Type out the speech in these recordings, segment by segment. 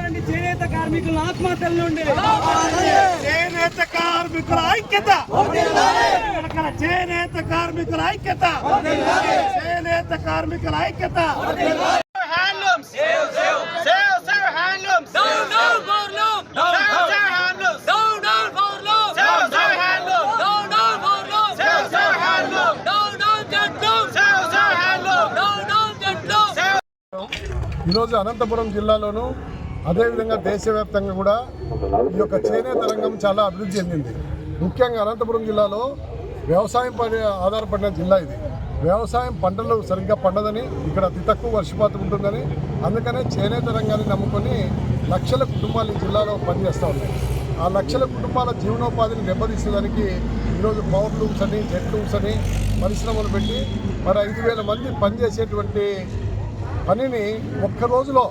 కాపాడండి. చేనేత కార్మికుల ఆత్మహత్యల నుండి. చేనేత కార్మికుల ఐక్యత. చేనేత కార్మికుల ఐక్యత. చేనేత కార్మికుల ఐక్యత! ఈరోజు అనంతపురం జిల్లాలోను అదేవిధంగా దేశవ్యాప్తంగా కూడా ఈ యొక్క చేనేత రంగం చాలా అభివృద్ధి చెందింది. ముఖ్యంగా అనంతపురం జిల్లాలో వ్యవసాయం పని ఆధారపడిన జిల్లా ఇది. వ్యవసాయం పంటలు సరిగ్గా పండదని ఇక్కడ అతి తక్కువ వర్షపాతం ఉంటుందని అందుకనే చేనేత రంగాన్ని నమ్ముకొని లక్షల కుటుంబాలు ఈ జిల్లాలో పనిచేస్తూ ఉన్నాయి. ఆ లక్షల కుటుంబాల జీవనోపాధిని దెబ్బతీసేదానికి ఈరోజు పవర్ లూమ్స్ అని జెట్ లూమ్స్ అని పరిశ్రమలు పెట్టి మరి ఐదు వేల మంది పనిచేసేటువంటి పనిని ఒక్క రోజులో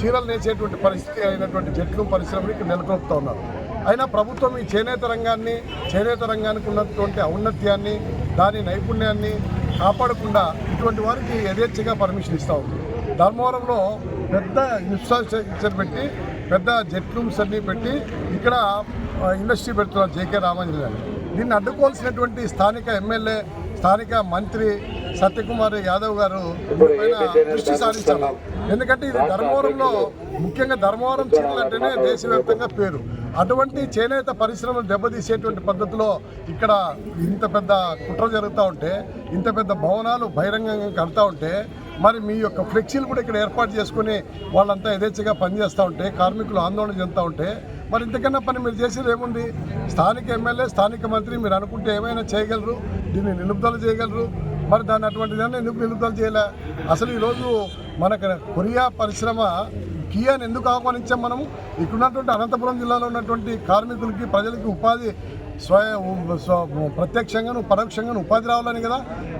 చీరలు నేసేటువంటి పరిస్థితి అయినటువంటి జట్లు పరిశ్రమలు ఇక్కడ నెలకొల్పుతూ ఉన్నారు. అయినా ప్రభుత్వం ఈ చేనేత రంగాన్ని చేనేత రంగానికి ఉన్నటువంటి ఔన్నత్యాన్ని దాని నైపుణ్యాన్ని కాపాడకుండా ఇటువంటి వారికి యథేచ్ఛగా పర్మిషన్ ఇస్తూ ఉంది. ధర్మవరంలో పెద్ద ఇన్ఫ్రాస్ట్రక్చర్ పెట్టి పెద్ద జెట్ రూమ్స్ అన్నీ పెట్టి ఇక్కడ ఇండస్ట్రీ పెడుతున్నారు జేకే రామాంజలి గారు. దీన్ని అడ్డుకోవాల్సినటువంటి స్థానిక ఎమ్మెల్యే స్థానిక మంత్రి సత్యకుమార్ యాదవ్ గారు దృష్టి సారించాలి. ఎందుకంటే ఇది ధర్మవరంలో ముఖ్యంగా ధర్మవరం చీరలు అంటేనే దేశవ్యాప్తంగా పేరు. అటువంటి చేనేత పరిశ్రమలు దెబ్బతీసేటువంటి పద్ధతిలో ఇక్కడ ఇంత పెద్ద కుట్ర జరుగుతూ ఉంటే ఇంత పెద్ద భవనాలు బహిరంగంగా కడతా ఉంటే మరి మీ యొక్క ఫ్లెక్సీలు కూడా ఇక్కడ ఏర్పాటు చేసుకుని వాళ్ళంతా యథేచ్ఛగా పనిచేస్తూ ఉంటే కార్మికులు ఆందోళన చెందుతూ ఉంటే మరి ఇంతకన్నా పని మీరు చేసేది ఏముంది? స్థానిక ఎమ్మెల్యే స్థానిక మంత్రి మీరు అనుకుంటే ఏమైనా చేయగలరు? దీన్ని నిలుపుదల చేయగలరు? మరి దాన్ని అటువంటి దాన్ని ఎందుకు నిలుపుదల చేయలే? అసలు ఈరోజు మనకు కొరియా పరిశ్రమ కియాని ఎందుకు ఆహ్వానించాం మనము? ఇక్కడున్నటువంటి అనంతపురం జిల్లాలో ఉన్నటువంటి కార్మికులకి ప్రజలకి ఉపాధి స్వయ ప్రత్యక్షంగాను పరోక్షంగాను ఉపాధి రావాలని కదా?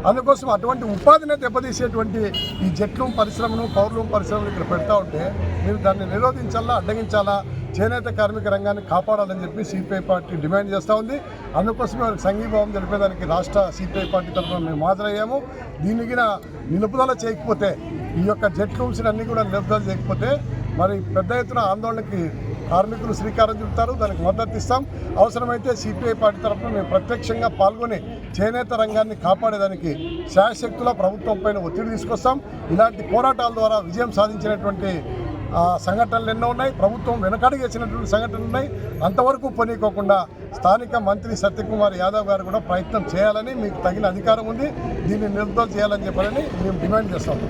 అందుకోసం అటువంటి ఉపాధిని దెబ్బతీసేటువంటి ఈ జట్లు పరిశ్రమను పౌర్లు పరిశ్రమలు ఇక్కడ పెడతా ఉంటే మీరు దాన్ని నిరోధించాలా అడ్డగించాలా? చేనేత కార్మిక రంగాన్ని కాపాడాలని చెప్పి సిపిఐ పార్టీ డిమాండ్ చేస్తూ ఉంది. అందుకోసమే వారికి సంఘీభావం తెలిపేదానికి రాష్ట్ర సిపిఐ పార్టీ తరఫున మేము హాజరయ్యాము. దీనికి నిలుపుదల చేయకపోతే ఈ యొక్క జెట్ రూమ్స్ అన్ని కూడా నిలుపుదల చేయకపోతే మరి పెద్ద ఎత్తున ఆందోళనకి కార్మికులు శ్రీకారం చుడతారు దానికి మద్దతు ఇస్తాం. అవసరమైతే సిపిఐ పార్టీ తరఫున మేము ప్రత్యక్షంగా పాల్గొని చేనేత రంగాన్ని కాపాడేదానికి శాశక్తుల ప్రభుత్వం పైన ఒత్తిడి తీసుకొస్తాం. ఇలాంటి పోరాటాల ద్వారా విజయం సాధించినటువంటి సంఘటనలు ఎన్నో ఉన్నాయి. ప్రభుత్వం వెనకడుగేసినటువంటి సంఘటనలు ఉన్నాయి. అంతవరకు పనికోకుండా స్థానిక మంత్రి సత్యకుమార్ యాదవ్ గారు కూడా ప్రయత్నం చేయాలని మీకు తగిన అధికారం ఉంది. దీన్ని నిలుపుదల చేయాలని చెప్పాలని మేము డిమాండ్ చేస్తాం.